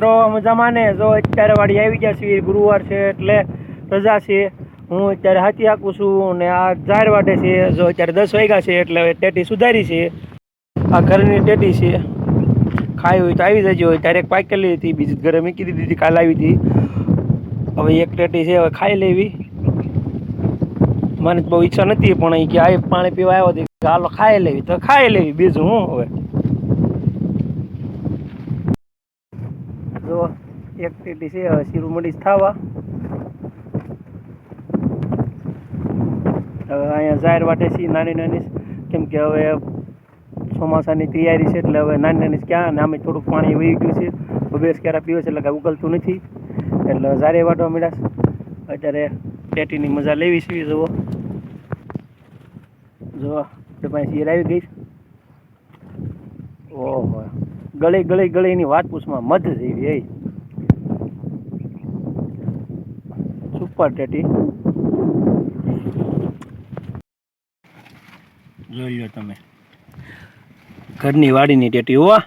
મિત્રો મજામાં ને જો અત્યારે વાડી આવી ગયા છીએ, ગુરુવાર છે એટલે રજા છે. હું અત્યારે હાથી હાકું છું અને આ જાહેર વાટે છે, જો અત્યારે દસ વાગ્યા છે એટલે ટેટી સુધારી છે. આ ઘરની ટેટી છે. ખાઈ હોય તો આવી જજો. ત્યારે એક પાકેલી હતી, બીજી ઘરે મૂકી દીધી હતી, કાલે આવી હતી. હવે એક ટેટી છે, હવે ખાઈ લેવી. મને બહુ ઈચ્છા નથી પણ એ કે આ પાણી પીવા આવ્યો હતી ચાલો ખાઈ લેવી. તો ખાઈ લેવી, બીજું હું હવે? જો એક પેટી છે, હવે શીરું મડીશ થાવા. હવે અહીંયા જાહેર વાટે છે, નાની નાની. કેમ કે હવે ચોમાસાની તૈયારી છે, એટલે હવે નાની નાની ક્યાં અને આમે થોડુંક પાણી વહી ગયું છે. બબેસ ક્યારે પીવે છે એટલે કાંઈ ઉકલતું નથી. એટલે જારે વાટવા મળ્યા અત્યારે પેટીની મજા લેવી છે, જુઓ. જો આપણે પાસે આવી ગઈ ઓહો. ગળી ગળી ગળીની વાત પૂછમાં મધ જેવી એ સુપર ટેટી. જોઈ લો તમે. ઘરની વાડીની ટેટી, હોવા.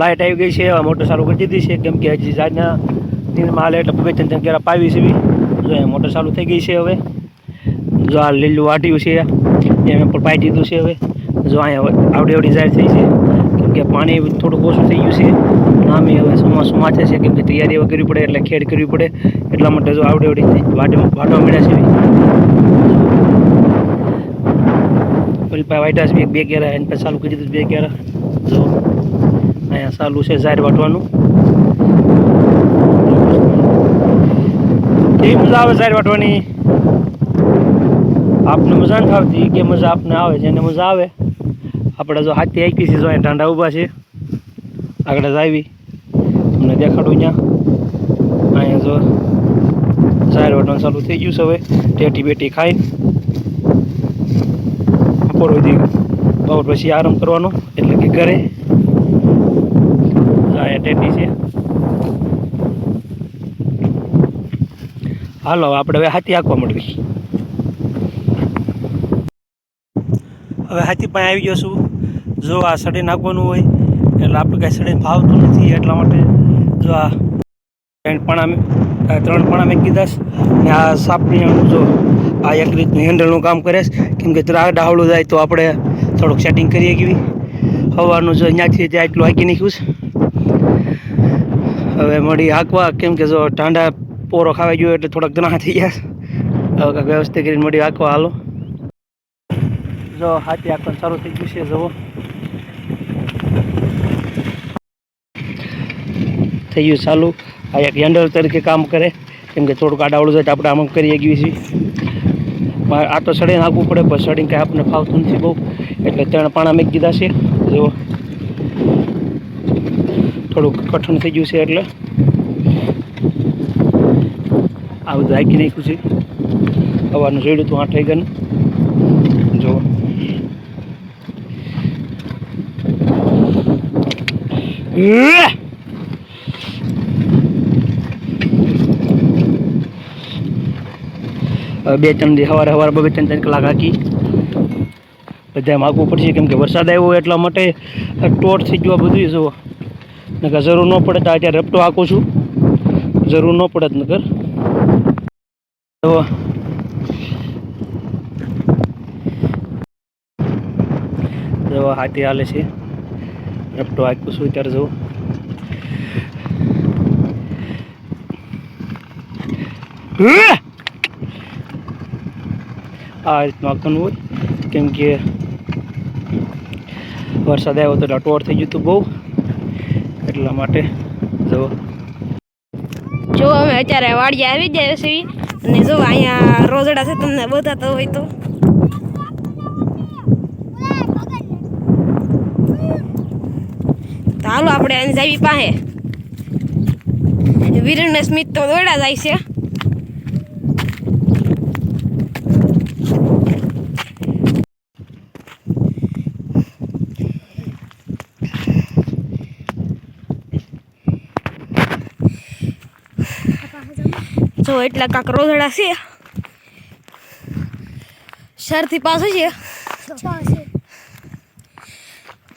લાઇટ આવી ગઈ છે હવે મોટર ચાલુ કરી દીધી છે, કેમ કે હજી જાતના દિનમાં હાલે એટલે ત્રણ ત્રણ કેરા પાવી છે જો એ મોટર ચાલુ થઈ ગઈ છે હવે. જો આ લીલું વાટ્યું છે એમ પણ પાઈ દીધું છે હવે. જો અહીંયા આવડી આવડી જાહેર થઈ છે, કેમ કે પાણી થોડુંક ઓછું થઈ ગયું છે. નામે હવે ચોમાસું માથે છે, કેમ કે તૈયારી હવે કરવી પડે એટલે ખેડ કરવી પડે. એટલા માટે જો આવડી આવડી વાટી વાટવા મળ્યા છે પેલી પાસે વાટ્યા છે બે કેરા, એની પાસે ચાલુ કરી દીધું બે જો અહીંયા ચાલુ છે ઝાડ વાટવાનું. કેવી મજા આવે ઝાડ વાટવાની? આપને મજા નથી આવતી કે મજા આપને આવે જેને મજા આવે. આપણે જો હાથી આંકી છે, જો અહીંયા ઢાંડા ઊભા છે. આગળ જ આવી. તમને દેખાડું ત્યાં અહીંયા જો ઝાર વાટવાનું ચાલુ થઈ ગયું છે હવે. ટેટી બેટી ખાઈને. બપોર સુધી બપોર પછી આરામ કરવાનો, એટલે કે ઘરે. ટેટી છે. હાલો, આપણે હવે હાથી હાંકવા મળવી હવે હાથી પાસે આવી ગયો છું. જો આ સડે નાખવાનું હોય, એટલે આપણે કાંઈ સડે ભાવતું નથી એટલા માટે જો આ પણા ત્રણ પણા મેં કીધા. ને આ સાપની જો, આ એક રીતનું હેન્ડલનું કામ કરે છે. કેમ કે ત્રા ડાહળું જાય તો આપણે થોડુંક સેટિંગ કરીએ કેવી. હવાનું જો અહીંયાથી ત્યાં એટલું હાંકી નાખ્યું છે. હવે મળી હાંકવા. કેમ કે જો ઠાંડા પોરો ખાવા ગયો એટલે થોડાક ઘણા થઈ ગયા. હવે વ્યવસ્થિત કરીને મળી હાંકવા. હાલો. જો હાથી હાંકવાનું સારું થઈ ગયું છે, જુઓ. થઈ ગયું ચાલુ. આ એક હેન્ડલ તરીકે કામ કરે. કેમ કે થોડુંક આડાવડું જાય આપણે આમ કરી ગયું છીએ. આ તો સડીને નાખવું પડે, પણ સડીને કાંઈ આપણને ફાવતું નથી બહુ. એટલે ત્રણ પાણા મેં કીધા છે. જુઓ. થોડુંક કઠણ થઈ ગયું છે એટલે આ બધું આકી નાખ્યું છે. હવાનું જોયું હતું આઠ વાગ્યાનું જો! બે ત્રણ સવારે સવારે બે ત્રણ ત્રણ કલાક હાકી બધા માગવું પડશે કેમ કે વરસાદ આવ્યો એટલા માટે ટોટ થઈ ગયો બધું જુઓ. નકર જરૂર ન પડે તો અત્યારે રપટો હાંકું છું. જરૂર ન પડે જુઓ જુઓ હાથી હાલે છે. રપટો હાંકું છું ત્યારે જવું આ રીતનું આખું હોય. કેમ કે વરસાદ આવ્યો તો ડટોર થઈ ગયું હતું બહુ. એટલા માટે જો. જો અમે અત્યારે વાડીએ આવી જાય છે અને જો અહીંયા રોજડા છે તમને બતાતો હોય તો. ચાલો આપણે અહીં જાવી પાસે. વીરને સ્મિત તો દોડા જાય છે. જો એટલા કાંક રોઝડા છે. શરથી પાસે છે.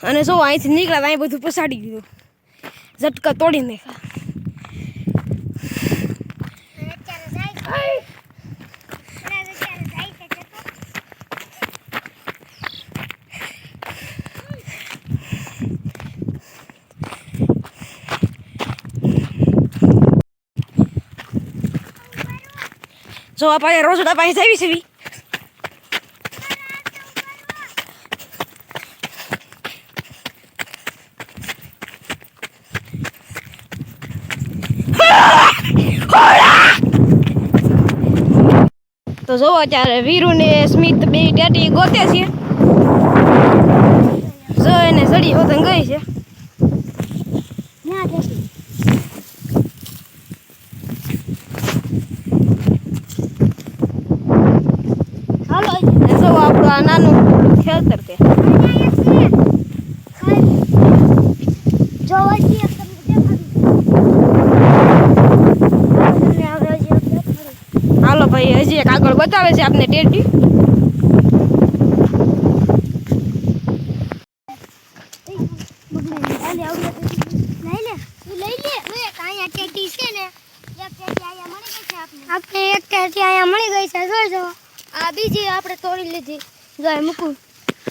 અને જો અહીંથી નીકળ્યા અહીં બધું પસાડી દીધું. ઝટકા તોડી નાખ્યા. જો આ પાસે રોસડા પાસે આવી છે. તો જોવો અત્યારે વીરુ ને સ્મિત બે ટેટી ગોતે છે જો એને સડી હોતન ગઈ છે હાલો જો આપણું આ નાનું ખેતર છે હાલો ભાઈ, હજી એક આગળ બતાવે છે આપને ટેટી. આપણે એક ટેટી અહીંયા મળી ગઈ છે. જોજો આ બીજી આપણે તોડી લીધી. જો એ મૂકું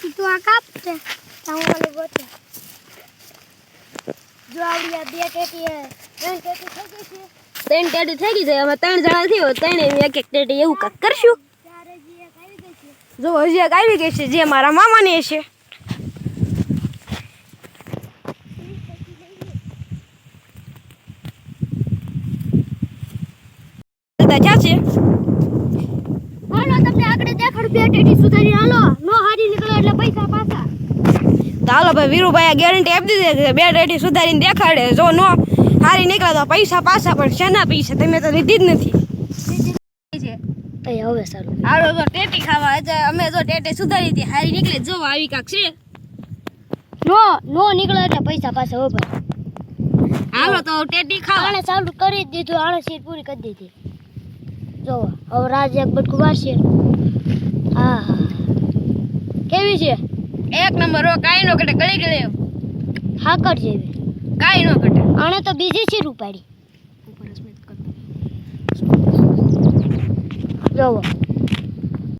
તું આ કાપ છે તો હું ઓલી ગોતે જો આવડી આ બે ટેટી ત્રણ ટેટી થઈ ગઈ ત્રણ ટેટી થઈ ગઈ છે અમે ત્રણ જણા થયો ત્રણે એક એક ટેટી એવું કાંક કરશું જો હજી એક આવી ગઈ છે જે મારા મામાની છે ક્યાં છે હાલો તમને આગળ દેખાડ બે ટેટી સુધારી. હાલો નો હારી નીકળો એટલે પૈસા પાછા. તો હાલો ભાઈ વીરુભાઈ ગેરંટી આપી દીધી છે બે ટેટી સુધારીને દેખાડે. જો નો હારી નીકળે તો પૈસા પાછા પણ શેના પૈસા? તમે તો લીધી જ નથી. હવે સારું. હાલો તો ટેટી ખાવા અમે જો ટેટી સુધારી હતી હારી નીકળે જો આવી કાક છે. નો નો નીકળો એટલે પૈસા પાછા હો ભાઈ. હાલો તો ટેટી ખાવા. આણે ચાલુ કરી દીધું આણે સીટ પૂરી કરી દીધી. જો હવે રાજ એક બટકું છે હા હા કેવી છે? એક નંબર હો કાઈ નો કટે ગળી ગળે હાકર જેવી. કાઈ નો કટે આણે તો બીજી છે રૂપાડી જોવો.